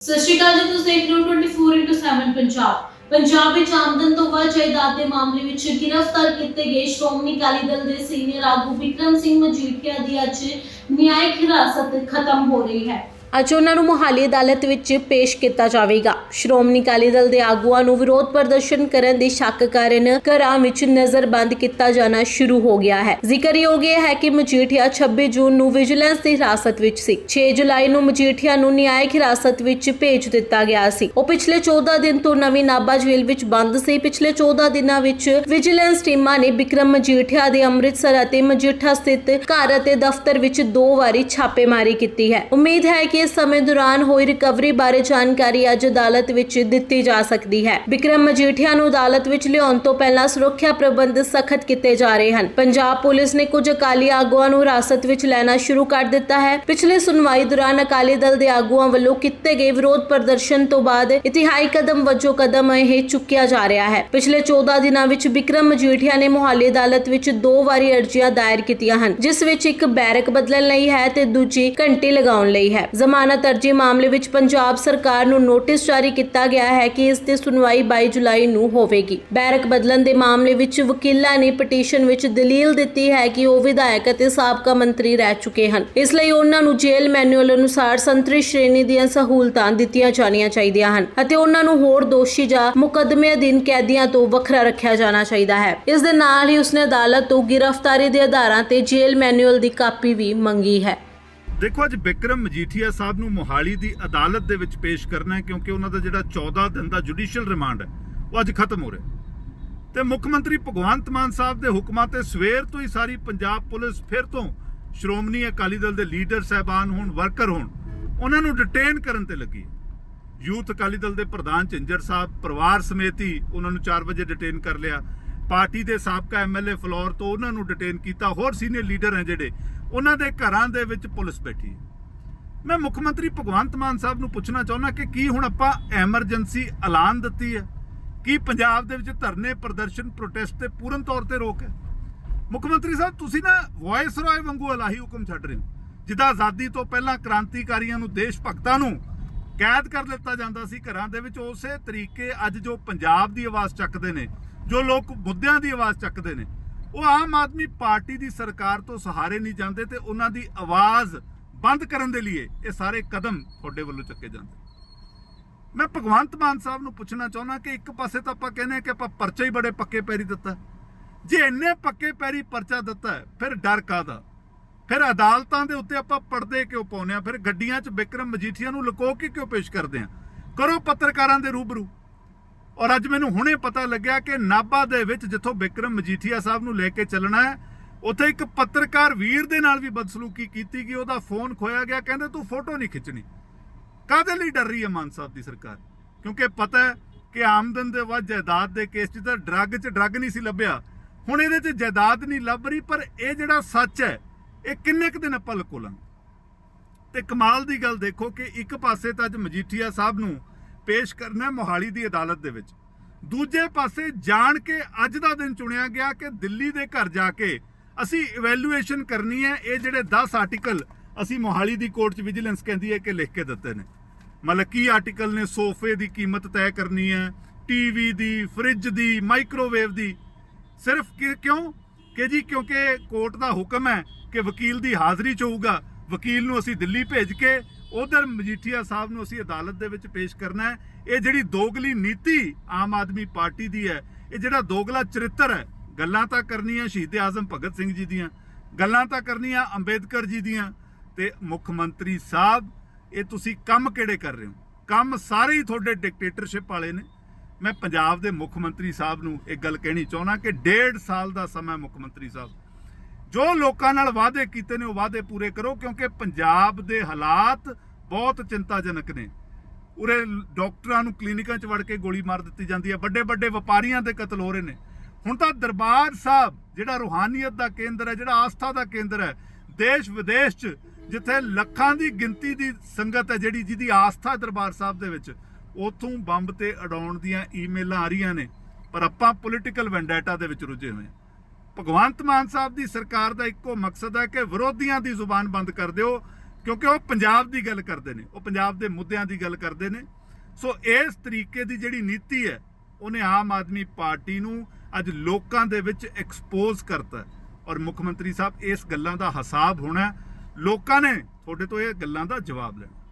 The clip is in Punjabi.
ਸਤਿ ਸ਼੍ਰੀ ਅਕਾਲ ਜੀ, ਤੁਸੀਂ ਦੇਖ ਰਹੇ ਹੋ 24 ਪੰਜਾਬ। ਪੰਜਾਬ ਵਿੱਚ ਆਮਦਨ ਤੋਂ ਵੱਧ ਜਾਇਦਾਦ ਦੇ ਮਾਮਲੇ ਵਿੱਚ ਗ੍ਰਿਫਤਾਰ ਕੀਤੇ ਗਏ ਸ਼੍ਰੋਮਣੀ ਅਕਾਲੀ ਦਲ ਦੇ ਸੀਨੀਅਰ ਆਗੂ ਵਿਕਰਮ ਸਿੰਘ ਮਜੀਠੀਆ ਦੀ ਅੱਜ ਨਿਆਇਕ ਹਿਰਾਸਤ ਖਤਮ ਹੋ ਰਹੀ ਹੈ। ਅੱਜ ਉਹਨਾਂ ਨੂੰ ਮੁਹਾਲੀ ਅਦਾਲਤ ਵਿੱਚ ਪੇਸ਼ ਕੀਤਾ ਜਾਵੇਗਾ। ਸ਼੍ਰੋਮਣੀ ਅਕਾਲੀ ਦਲ ਦੇ ਆਗੂਆਂ ਨੂੰ ਵਿਰੋਧ ਪ੍ਰਦਰਸ਼ਨ ਕਰਨ ਦੀ ਸ਼ੱਕ ਕਾਰਨ ਘਰਾਂ ਵਿੱਚ ਨਜ਼ਰਬੰਦ ਕੀਤਾ ਜਾਣਾ ਸ਼ੁਰੂ ਹੋ ਗਿਆ ਹੈ। ਜ਼ਿਕਰਯੋਗ ਇਹ ਹੈ ਕਿ ਮਜੀਠੀਆ 26 ਜੂਨ ਨੂੰ ਵਿਜੀਲੈਂਸ ਦੀ ਹਿਰਾਸਤ ਵਿੱਚ ਸੀ। 6 ਜੁਲਾਈ ਨੂੰ ਮਜੀਠੀਆ ਨੂੰ ਨਿਆਇਕ ਹਿਰਾਸਤ ਵਿੱਚ ਭੇਜ ਦਿੱਤਾ ਗਿਆ ਸੀ। ਉਹ ਪਿਛਲੇ 14 ਦਿਨ ਤੋਂ ਨਵੀਂ ਨਾਭਾ ਜੇਲ੍ਹ ਵਿੱਚ ਬੰਦ ਸੀ। ਪਿਛਲੇ 14 ਦਿਨਾਂ ਵਿੱਚ ਵਿਜੀਲੈਂਸ ਟੀਮਾਂ ਨੇ ਬਿਕਰਮ ਮਜੀਠੀਆ ਦੇ ਅੰਮ੍ਰਿਤਸਰ ਅਤੇ ਮਜੀਠਾ ਸਥਿਤ ਘਰ ਅਤੇ ਦਫ਼ਤਰ ਵਿੱਚ ਦੋ ਵਾਰੀ ਛਾਪੇਮਾਰੀ ਕੀਤੀ ਹੈ। ਉਮੀਦ ਹੈ ਕਿ ਇਸ ਸਮੇਂ ਦੌਰਾਨ ਹੋਈ ਰਿਕਵਰੀ ਬਾਰੇ ਜਾਣਕਾਰੀ ਅੱਜ ਅਦਾਲਤ ਵਿੱਚ ਦਿੱਤੀ ਜਾ ਸਕਦੀ ਹੈ। ਵਿਕਰਮ ਮਜੀਠੀਆ ਨੂੰ ਅਦਾਲਤ ਵਿੱਚ ਲਿਆਉਣ ਤੋਂ ਪਹਿਲਾਂ ਸੁਰੱਖਿਆ ਪ੍ਰਬੰਧ ਸਖਤ ਕੀਤੇ ਜਾ ਰਹੇ ਹਨ। ਪੰਜਾਬ ਪੁਲਿਸ ਨੇ ਕੁਝ ਅਕਾਲੀ ਆਗੂਆਂ ਨੂੰ ਹਿਰਾਸਤ ਵਿੱਚ ਲੈਣਾ ਸ਼ੁਰੂ ਕਰ ਦਿੱਤਾ ਹੈ। ਪਿਛਲੇ ਸੁਣਵਾਈ ਦੌਰਾਨ ਅਕਾਲੀ ਦਲ ਦੇ ਆਗੂਆਂ ਵੱਲੋਂ ਕੀਤੇ ਗਏ ਵਿਰੋਧ ਪ੍ਰਦਰਸ਼ਨ ਤੋਂ ਬਾਅਦ ਇਤਿਹਾਈ ਕਦਮ ਵਜੋਂ ਕਦਮ ਇਹ ਚੁੱਕਿਆ ਜਾ ਰਿਹਾ ਹੈ। ਪਿਛਲੇ 14 ਦਿਨਾਂ ਵਿੱਚ ਵਿਕਰਮ ਮਜੀਠੀਆ ਨੇ ਮੁਹਾਲੀ ਅਦਾਲਤ ਵਿੱਚ ਦੋ ਵਾਰੀ ਅਰਜ਼ੀਆਂ ਦਾਇਰ ਕੀਤੀਆਂ ਹਨ, ਜਿਸ ਵਿੱਚ ਇੱਕ ਬੈਰਕ ਬਦਲਣ ਲਈ ਹੈ ਤੇ ਦੂਜੀ ਘੰਟੀ ਲਗਾਉਣ ਲਈ ਹੈ। ਜ਼ਮਾਨਤ ਅਰਜ਼ੀ ਮਾਮਲੇ ਵਿੱਚ ਪੰਜਾਬ ਸਰਕਾਰ ਨੂੰ ਨੋਟਿਸ ਜਾਰੀ ਕੀਤਾ ਗਿਆ ਹੈ ਕਿ ਇਸ ਦੀ ਸੁਣਵਾਈ 22 ਜੁਲਾਈ ਨੂੰ ਹੋਵੇਗੀ। ਬੈਰਕ ਬਦਲਣ ਦੇ ਮਾਮਲੇ ਵਿੱਚ ਵਕੀਲਾਂ ਨੇ ਪਟੀਸ਼ਨ ਵਿੱਚ ਦਲੀਲ ਦਿੱਤੀ ਹੈ ਕਿ ਉਹ ਵਿਧਾਇਕ ਅਤੇ ਸਾਬਕਾ ਮੰਤਰੀ ਰਹਿ ਚੁੱਕੇ ਹਨ। ਇਸ ਲਈ ਉਹਨਾਂ ਨੂੰ ਜੇਲ੍ਹ ਮੈਨੂਅਲ ਅਨੁਸਾਰ ਸੰਤਰੀ ਸ਼੍ਰੇਣੀ ਦੀਆਂ ਸਹੂਲਤਾਂ ਦਿੱਤੀਆਂ ਜਾਣੀਆਂ ਚਾਹੀਦੀਆਂ ਹਨ ਅਤੇ ਉਹਨਾਂ ਨੂੰ ਹੋਰ ਦੋਸ਼ੀ ਜਾਂ ਮੁਕੱਦਮੇ ਅਧੀਨ ਕੈਦੀਆਂ ਤੋਂ ਵੱਖਰਾ ਰੱਖਿਆ ਜਾਣਾ ਚਾਹੀਦਾ ਹੈ। ਇਸ ਦੇ ਨਾਲ ਹੀ ਉਸਨੇ ਅਦਾਲਤ ਤੋਂ ਗ੍ਰਿਫਤਾਰੀ ਦੇ ਆਧਾਰਾਂ ਤੇ ਜੇਲ੍ਹ ਮੈਨੂਅਲ ਦੀ ਕਾਪੀ ਵੀ ਮੰਗੀ ਹੈ। ਦੇਖੋ, ਅੱਜ ਬਿਕਰਮ ਮਜੀਠੀਆ ਸਾਹਿਬ ਨੂੰ ਮੋਹਾਲੀ ਦੀ ਅਦਾਲਤ ਦੇ ਵਿੱਚ ਪੇਸ਼ ਕਰਨਾ ਹੈ ਕਿਉਂਕਿ ਉਹਨਾਂ ਦਾ ਜਿਹੜਾ 14 ਦਿਨ ਦਾ ਜੁਡੀਸ਼ੀਅਲ ਰਿਮਾਂਡ ਹੈ, ਉਹ ਅੱਜ ਖਤਮ ਹੋ ਰਿਹਾ ਤੇ ਮੁੱਖ ਮੰਤਰੀ ਭਗਵੰਤ ਮਾਨ ਸਾਹਿਬ ਦੇ ਹੁਕਮਾਂ ਤੇ ਸਵੇਰ ਤੋਂ ਹੀ ਸਾਰੀ ਪੰਜਾਬ ਪੁਲਿਸ ਫਿਰ ਤੋਂ ਸ਼੍ਰੋਮਣੀ ਅਕਾਲੀ ਦਲ ਦੇ ਲੀਡਰ ਸਹਿਬਾਨ ਹੋਣ, ਵਰਕਰ ਹੋਣ, ਉਹਨਾਂ ਨੂੰ ਡਿਟੇਨ ਕਰਨ ਤੇ ਲੱਗੀ ਯੂਥ ਅਕਾਲੀ ਦਲ ਦੇ ਪ੍ਰਧਾਨ ਝਿੰਜਰ ਸਾਹਿਬ ਪਰਿਵਾਰ ਸਮੇਤ ਹੀ ਉਹਨਾਂ ਨੂੰ 4 ਵਜੇ ਡਿਟੇਨ ਕਰ ਲਿਆ। ਪਾਰਟੀ ਦੇ ਸਾਬਕਾ ਐਮਐਲਏ ਫਲੋਰ ਤੋਂ ਉਹਨਾਂ ਨੂੰ ਡਿਟੇਨ ਕੀਤਾ। ਹੋਰ ਸੀਨੀਅਰ ਲੀਡਰ ਹੈ ਜਿਹੜੇ ਉਹਨਾਂ ਦੇ ਘਰਾਂ ਦੇ ਵਿੱਚ ਪੁਲਿਸ ਬੈਠੀ ਹੈ। ਮੈਂ ਮੁੱਖ ਮੰਤਰੀ ਭਗਵੰਤ ਮਾਨ ਸਾਹਿਬ ਨੂੰ ਪੁੱਛਣਾ ਚਾਹੁੰਦਾ ਕਿ ਕੀ ਹੁਣ ਆਪਾਂ ਐਮਰਜੈਂਸੀ ਐਲਾਨ ਦਿੱਤੀ ਹੈ? ਕੀ ਪੰਜਾਬ ਦੇ ਵਿੱਚ ਧਰਨੇ ਪ੍ਰਦਰਸ਼ਨ ਪ੍ਰੋਟੈਸਟ ਤੇ ਪੂਰਨ ਤੌਰ ਤੇ ਰੋਕ ਹੈ? ਮੁੱਖ ਮੰਤਰੀ ਸਾਹਿਬ, ਤੁਸੀਂ ਨਾ ਵਾਇਸ ਰਾਏ ਵਾਂਗੂ ਅਲਾਹੀ ਹੁਕਮ ਛੱਡ ਰਹੇ ਹੋ, ਜਿੱਦਾਂ ਆਜ਼ਾਦੀ ਤੋਂ ਪਹਿਲਾਂ ਕ੍ਰਾਂਤੀਕਾਰੀਆਂ ਨੂੰ ਦੇਸ਼ ਭਗਤਾਂ ਨੂੰ ਕੈਦ ਕਰ ਲਿੱਤਾ ਜਾਂਦਾ ਸੀ ਘਰਾਂ ਦੇ ਵਿੱਚ, ਉਸੇ ਤਰੀਕੇ ਅੱਜ ਜੋ ਪੰਜਾਬ ਦੀ ਆਵਾਜ਼ ਚੱਕਦੇ ਨੇ, ਜੋ ਲੋਕ ਮੁੱਦਿਆਂ ਦੀ ਆਵਾਜ਼ ਚੱਕਦੇ ਨੇ ਉਹ ਆਮ ਆਦਮੀ ਪਾਰਟੀ ਦੀ ਸਰਕਾਰ ਤੋਂ ਸਹਾਰੇ ਨਹੀਂ ਜਾਂਦੇ ਤੇ ਉਹਨਾਂ ਦੀ ਆਵਾਜ਼ ਬੰਦ ਕਰਨ ਦੇ ਲਈ ਇਹ ਸਾਰੇ ਕਦਮ ਤੁਹਾਡੇ ਵੱਲੋਂ ਚੱਕੇ ਜਾਂਦੇ। ਮੈਂ ਭਗਵੰਤ ਮਾਨ ਸਾਹਿਬ ਨੂੰ ਪੁੱਛਣਾ ਚਾਹੁੰਦਾ ਕਿ ਇੱਕ ਪਾਸੇ ਤਾਂ ਆਪਾਂ ਕਹਿੰਦੇ ਹਾਂ ਕਿ ਆਪਾਂ ਪਰਚਾ ਹੀ ਬੜੇ ਪੱਕੇ ਪੈਰੀ ਦਿੱਤਾ। ਜੇ ਇੰਨੇ ਪੱਕੇ ਪੈਰੀ ਪਰਚਾ ਦਿੱਤਾ, ਫਿਰ ਡਰ ਕਾਦਾ ਫਿਰ ਅਦਾਲਤਾਂ ਦੇ ਉੱਤੇ ਆਪਾਂ ਪਰਦੇ ਕਿਉਂ ਪਾਉਂਦੇ ਆ ਫਿਰ ਗੱਡੀਆਂ 'ਚ ਵਿਕਰਮ ਮਜੀਠੀਆ ਨੂੰ ਲੁਕੋ ਕੇ ਕਿਉਂ ਪੇਸ਼ ਕਰਦੇ ਆ ਕਰੋ ਪੱਤਰਕਾਰਾਂ ਦੇ ਰੂਬਰੂ। ਔਰ ਅੱਜ ਮੈਨੂੰ ਹੁਣੇ ਪਤਾ ਲੱਗਿਆ ਕਿ ਨਾਭਾ ਦੇ ਵਿੱਚ ਜਿੱਥੋਂ ਵਿਕਰਮ ਮਜੀਠੀਆ ਸਾਹਿਬ ਨੂੰ ਲੈ ਕੇ ਚੱਲਣਾ ਹੈ, ਉੱਥੇ ਇੱਕ ਪੱਤਰਕਾਰ ਵੀਰ ਦੇ ਨਾਲ ਵੀ ਬਦਸਲੂਕੀ ਕੀਤੀ ਗਈ, ਉਹਦਾ ਫੋਨ ਖੋਇਆ ਗਿਆ, ਕਹਿੰਦੇ ਤੂੰ ਫੋਟੋ ਨਹੀਂ ਖਿੱਚਣੀ। ਕਾਹਦੇ ਲਈ ਡਰ ਰਹੀ ਹੈ ਮਾਨ ਸਾਹਿਬ ਦੀ ਸਰਕਾਰ? ਕਿਉਂਕਿ ਪਤਾ ਹੈ ਕਿ ਆਮਦਨ ਦੇ ਵੱਧ, ਜਾਇਦਾਦ ਦੇ ਕੇਸ 'ਚ ਤਾਂ ਡਰੱਗ 'ਚ ਡਰੱਗ ਨਹੀਂ ਸੀ ਲੱਭਿਆ। ਹੁਣ ਇਹਦੇ 'ਚ ਜਾਇਦਾਦ ਨਹੀਂ ਲੱਭ ਰਹੀ, ਪਰ ਇਹ ਜਿਹੜਾ ਸੱਚ ਹੈ, ਇਹ ਕਿੰਨੇ ਕੁ ਦਿਨ ਆਪਾਂ ਲਕੋਲਾਂਗੇ? ਤੇ ਕਮਾਲ ਦੀ ਗੱਲ ਦੇਖੋ ਕਿ ਇੱਕ ਪਾਸੇ ਤਾਂ ਅੱਜ ਮਜੀਠੀਆ ਸਾਹਿਬ ਨੂੰ ਪੇਸ਼ ਕਰਨਾ ਮੋਹਾਲੀ ਦੀ ਅਦਾਲਤ ਦੇ ਵਿੱਚ। ਦੂਜੇ ਪਾਸੇ ਜਾਣ ਕੇ ਅੱਜ ਦਾ ਦਿਨ ਚੁਣਿਆ ਗਿਆ ਕਿ ਦਿੱਲੀ ਦੇ ਘਰ ਜਾ ਕੇ ਅਸੀਂ ਇਵੈਲੂਏਸ਼ਨ ਕਰਨੀ ਹੈ। ਇਹ ਜਿਹੜੇ 10 ਆਰਟੀਕਲ ਅਸੀਂ ਮੋਹਾਲੀ ਦੀ ਕੋਰਟ 'ਚ ਵਿਜੀਲੈਂਸ ਕਹਿੰਦੀ ਹੈ ਕਿ ਲਿਖ ਕੇ ਦਿੱਤੇ ਨੇ। ਮਤਲਬ ਕੀ ਆਰਟੀਕਲ ਨੇ? ਸੋਫੇ ਦੀ ਕੀਮਤ ਤੈਅ ਕਰਨੀ ਹੈ ਟੀਵੀ ਦੀ ਫ੍ਰਿਜ ਦੀ ਮਾਈਕ੍ਰੋਵੇਵ ਦੀ। ਸਿਰਫ ਕਿ- ਕਿਉਂ? ਕਿ ਜੀ ਕਿਉਂਕਿ ਕੋਰਟ ਦਾ ਹੁਕਮ ਹੈ ਕਿ ਵਕੀਲ ਦੀ ਹਾਜ਼ਰੀ ਚ ਹੋਊਗਾ। ਵਕੀਲ ਨੂੰ ਅਸੀਂ ਦਿੱਲੀ ਭੇਜ ਕੇ ਉਧਰ ਮਜੀਠੀਆ ਸਾਹਿਬ ਨੂੰ ਅਸੀਂ ਅਦਾਲਤ ਦੇ ਵਿੱਚ ਪੇਸ਼ ਕਰਨਾ ਹੈ। ਇਹ ਜਿਹੜੀ ਦੋਗਲੀ ਨੀਤੀ ਆਮ ਆਦਮੀ ਪਾਰਟੀ ਦੀ ਹੈ, ਇਹ ਜਿਹੜਾ ਦੋਗਲਾ ਚਰਿੱਤਰ ਹੈ, ਗੱਲਾਂ ਤਾਂ ਕਰਨੀਆਂ ਸ਼ਹੀਦ ਆਜ਼ਮ ਭਗਤ ਸਿੰਘ ਜੀ ਦੀਆਂ, ਗੱਲਾਂ ਤਾਂ ਕਰਨੀਆਂ ਅੰਬੇਦਕਰ ਜੀ ਦੀਆਂ ਤੇ ਮੁੱਖ ਮੰਤਰੀ ਸਾਹਿਬ, ਇਹ ਤੁਸੀਂ ਕੰਮ ਕਿਹੜੇ ਕਰ ਰਹੇ ਹੋ? ਕੰਮ ਸਾਰੇ ਹੀ ਤੁਹਾਡੇ ਡਿਕਟੇਟਰਸ਼ਿਪ ਵਾਲੇ ਨੇ। ਮੈਂ ਪੰਜਾਬ ਦੇ ਮੁੱਖ ਮੰਤਰੀ ਸਾਹਿਬ ਨੂੰ ਇੱਕ ਗੱਲ ਕਹਿਣੀ ਚਾਹੁੰਦਾ ਕਿ ਡੇਢ ਸਾਲ ਦਾ ਸਮਾਂ ਮੁੱਖ ਮੰਤਰੀ ਸਾਹਿਬ। ਜੋ ਲੋਕਾਂ ਨਾਲ ਵਾਅਦੇ ਕੀਤੇ ਨੇ ਉਹ ਵਾਅਦੇ ਪੂਰੇ ਕਰੋ, ਕਿਉਂਕਿ ਪੰਜਾਬ ਦੇ ਹਾਲਾਤ ਬਹੁਤ ਚਿੰਤਾਜਨਕ ਨੇ। ਉਰੇ ਡਾਕਟਰਾਂ ਨੂੰ ਕਲੀਨਿਕਾਂ 'ਚ ਵੜ ਕੇ ਗੋਲੀ ਮਾਰ ਦਿੱਤੀ ਜਾਂਦੀ ਹੈ ਵੱਡੇ ਵੱਡੇ ਵਪਾਰੀਆਂ ਦੇ ਕਤਲ ਹੋ ਰਹੇ ਨੇ। ਹੁਣ ਤਾਂ ਦਰਬਾਰ ਸਾਹਿਬ, ਜਿਹੜਾ ਰੂਹਾਨੀਅਤ ਦਾ ਕੇਂਦਰ ਹੈ, ਜਿਹੜਾ ਆਸਥਾ ਦਾ ਕੇਂਦਰ ਹੈ ਦੇਸ਼ ਵਿਦੇਸ਼ 'ਚ ਜਿੱਥੇ ਲੱਖਾਂ ਦੀ ਗਿਣਤੀ ਦੀ ਸੰਗਤ ਹੈ, ਜਿਹੜੀ ਜਿਹਦੀ ਆਸਥਾ ਦਰਬਾਰ ਸਾਹਿਬ ਦੇ ਵਿੱਚ, ਉਥੋਂ ਬੰਬ ਤੇ ਅਡਾਉਣ ਦੀਆਂ ਈਮੇਲਾਂ ਆ ਰਹੀਆਂ ਨੇ। ਪਰ ਆਪਾਂ ਪੋਲੀਟੀਕਲ ਵੈਂਡੇਟਾ ਦੇ ਵਿੱਚ ਰੁੱਝੇ ਹੋਏ ਹਾਂ। ਭਗਵੰਤ ਮਾਨ ਸਾਹਿਬ ਦੀ ਸਰਕਾਰ ਦਾ ਇੱਕੋ ਮਕਸਦ ਹੈ ਕਿ ਵਿਰੋਧੀਆਂ ਦੀ ਜ਼ੁਬਾਨ ਬੰਦ ਕਰ ਦਿਓ, ਕਿਉਂਕਿ ਉਹ ਪੰਜਾਬ ਦੀ ਗੱਲ ਕਰਦੇ ਨੇ, ਉਹ ਪੰਜਾਬ ਦੇ ਮੁੱਦਿਆਂ ਦੀ ਗੱਲ ਕਰਦੇ ਨੇ। ਸੋ ਇਸ ਤਰੀਕੇ ਦੀ ਜਿਹੜੀ ਨੀਤੀ ਹੈ, ਉਹਨੇ ਆਮ ਆਦਮੀ ਪਾਰਟੀ ਨੂੰ ਅੱਜ ਲੋਕਾਂ ਦੇ ਵਿੱਚ ਐਕਸਪੋਜ਼ ਕਰਤਾ। ਔਰ ਮੁੱਖ ਮੰਤਰੀ ਸਾਹਿਬ, ਇਸ ਗੱਲਾਂ ਦਾ ਹਿਸਾਬ ਹੋਣਾ ਲੋਕਾਂ ਨੇ ਤੁਹਾਡੇ ਤੋਂ ਇਹ ਗੱਲਾਂ ਦਾ ਜਵਾਬ ਲੈਣਾ।